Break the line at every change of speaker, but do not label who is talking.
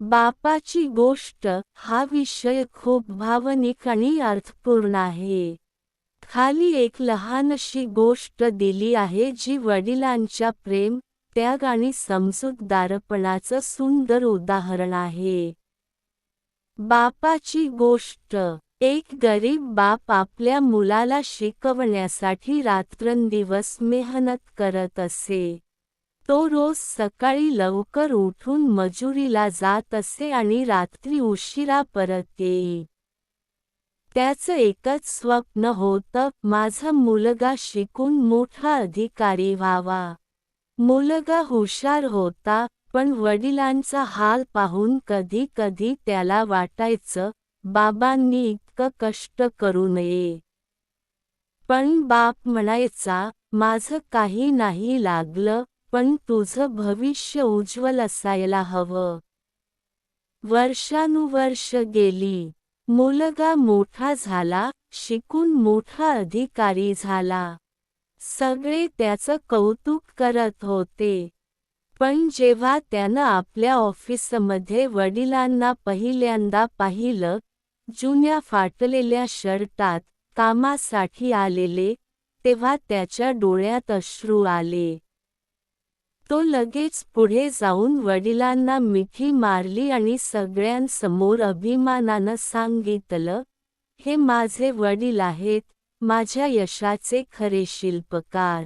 बापाची गोष्ट हा विषय खूप भावनिक आणि अर्थपूर्ण आहे. खाली एक लहानशी गोष्ट दिली आहे जी वडिलांच्या प्रेम त्याग आणि समजूतदारपणाचं सुंदर उदाहरण आहे. बापाची गोष्ट एक गरीब बाप आपल्या मुलाला शिकवण्यासाठी रात्रंदिवस मेहनत करत असे. तो रोज सकाळी लवकर उठून मजुरीला जात असे आणि रात्री उशिरा परत येई. त्याचं एकच स्वप्न होतं माझा मुलगा शिकून मोठा अधिकारी व्हावा. मुलगा हुशार होता पण वडिलांचा हाल पाहून कधी कधी त्याला वाटायचं बाबांनी इतकं कष्ट करू नये. पण बाप म्हणायचा माझं काही नाही लागलं पण तुझं भविष्य उज्ज्वल असायला हवं. वर्षानुवर्ष गेली. मुलगा मोठा झाला शिकून मोठा अधिकारी झाला. सगळे त्याचं कौतुक करत होते. पण जेव्हा त्यानं आपल्या ऑफिसमध्ये वडिलांना पहिल्यांदा पाहिलं जुन्या फाटलेल्या शर्टात कामासाठी आलेले तेव्हा त्याच्या डोळ्यात अश्रू आले. तो लगेच पुढे जाऊन वडिलांना मिठी मारली आणि सगळ्यांसमोर अभिमानानं सांगितलं हे माझे वडील आहेत माझ्या यशाचे खरे शिल्पकार.